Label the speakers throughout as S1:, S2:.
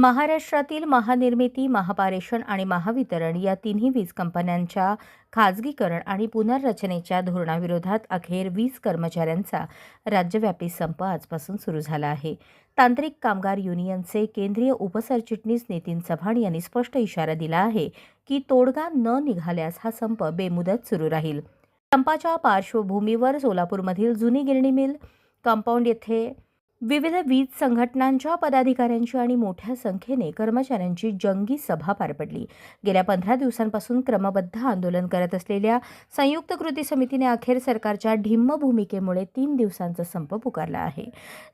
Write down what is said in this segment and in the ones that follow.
S1: महाराष्ट्रातील महानिर्मिती महापारेषण आणि महावितरण या तिन्ही वीज कंपन्यांच्या खाजगीकरण आणि पुनर्रचनेच्या धोरणाविरोधात अखेर वीज कर्मचाऱ्यांचा राज्यव्यापी संप आजपासून सुरू झाला आहे. तांत्रिक कामगार युनियनचे केंद्रीय उपसरचिटणीस नितीन चव्हाण यांनी स्पष्ट इशारा दिला आहे की तोडगा न निघाल्यास हा संप बेमुदत सुरू राहील. संपाच्या पार्श्वभूमीवर सोलापूरमधील जुनी गिरणी मिल कंपाऊंड येथे विविध वीज संघटनांच्या पदाधिकाऱ्यांची आणि मोठ्या संख्येने कर्मचाऱ्यांची जंगी सभा पार पडली. गेल्या पंधरा दिवसांपासून क्रमबद्ध आंदोलन करत असलेल्या संयुक्त कृती समितीने अखेर सरकारच्या ढिम्म भूमिकेमुळे तीन दिवसांचा संप पुकारला आहे.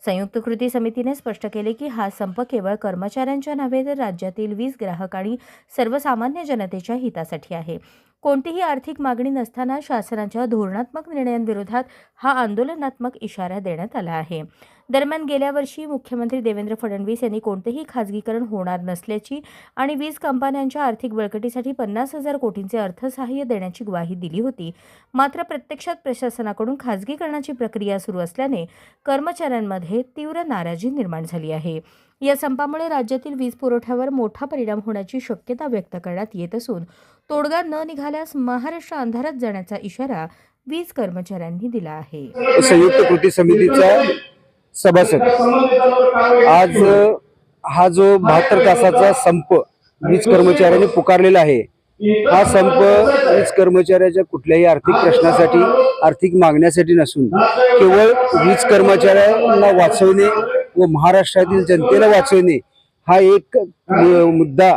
S1: संयुक्त कृती समितीने स्पष्ट केले की हा संप केवळ कर्मचाऱ्यांच्या नव्हे तर राज्यातील वीज ग्राहक आणि सर्वसामान्य जनतेच्या हितासाठी आहे. कोणतीही आर्थिक मागणी नसताना शासनाच्या धोरणात्मक निर्णयांविरोधात हा आंदोलनात्मक इशारा देण्यात आला आहे. दरम्यान गेल्या वर्षी मुख्यमंत्री देवेंद्र फडणवीस यांनी कोणतेही खाजगीकरण होणार नसल्याची आणि वीज कंपन्यांच्या आर्थिक बळकटीसाठी पन्नास हजार कोटींचे अर्थसहाय्य देण्याची ग्वाही दिली होती. मात्र प्रत्यक्षात प्रशासनाकडून खाजगीकरणाची प्रक्रिया सुरू असल्याने कर्मचाऱ्यांमध्ये तीव्र नाराजी निर्माण झाली आहे. या संपामुळे राज्यातील वीज पुरवठ्यावर मोठा परिणाम होण्याची शक्यता व्यक्त करण्यात येत असून तोडगा न निघाल्यास महाराष्ट्र अंधारात जाण्याचा इशारा वीज कर्मचाऱ्यांनी दिला आहे.
S2: संयुक्त कृती समितीचा सभासद. आज हा जो बहात्तर तासाचा संप वीज कर्मचाऱ्यांनी पुकारलेला आहे हा संप वीज कर्मचाऱ्याच्या कुठल्याही आर्थिक प्रश्नासाठी आर्थिक मागण्यासाठी नसून केवळ वीज कर्मचाऱ्यांना वाचवणे व महाराष्ट्रातील जनतेला वाचवणे हा एक मुद्दा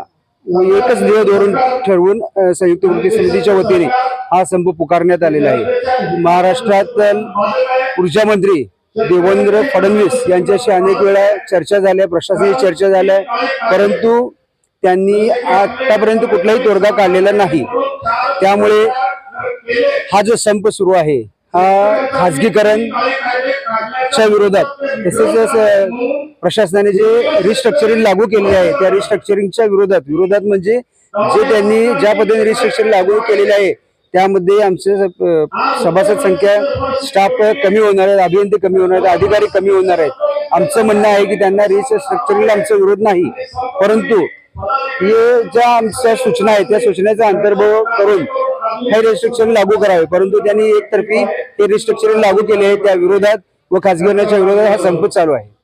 S2: एकच ध्येय धोरण ठरवून संयुक्त कृती समितीच्या वतीने हा संप पुकारण्यात आलेला आहे. महाराष्ट्रात ऊर्जा मंत्री देवेंद्र फडणवीस यांच्याशी अनेक वेळा चर्चा झाल्या प्रशासनाची चर्चा झाल्या परंतु त्यांनी आतापर्यंत कुठलाही तोडगा काढलेला नाही. त्यामुळे हा जो संप सुरू आहे हा खाजगीकरणच्या विरोधात तसेच प्रशासनाने जे रिस्ट्रक्चरिंग लागू केले आहे त्या रिस्ट्रक्चरिंगच्या विरोधात विरोधात म्हणजे जे त्यांनी ज्या पद्धतीने रिस्ट्रक्चरिंग लागू केलेले आहे त्यामध्ये आमचे सभासद संख्या स्टाफ कमी होणार आहेत अभियंते कमी होणार आहेत अधिकारी कमी होणार आहेत. आमचं म्हणणं आहे की त्यांना रिस्ट्रक्चरिंगला आमचा विरोध नाही. परंतु हे ज्या आमच्या सूचना आहेत त्या सूचनेचा अंतर्भाव करून हे रिस्ट्रक्चरिंग लागू करावे. परंतु त्यांनी एकतर्फी हे रिस्ट्रक्चरिंग लागू केले आहे त्या विरोधात व खासगी विरोधात हा संप चालू आहे.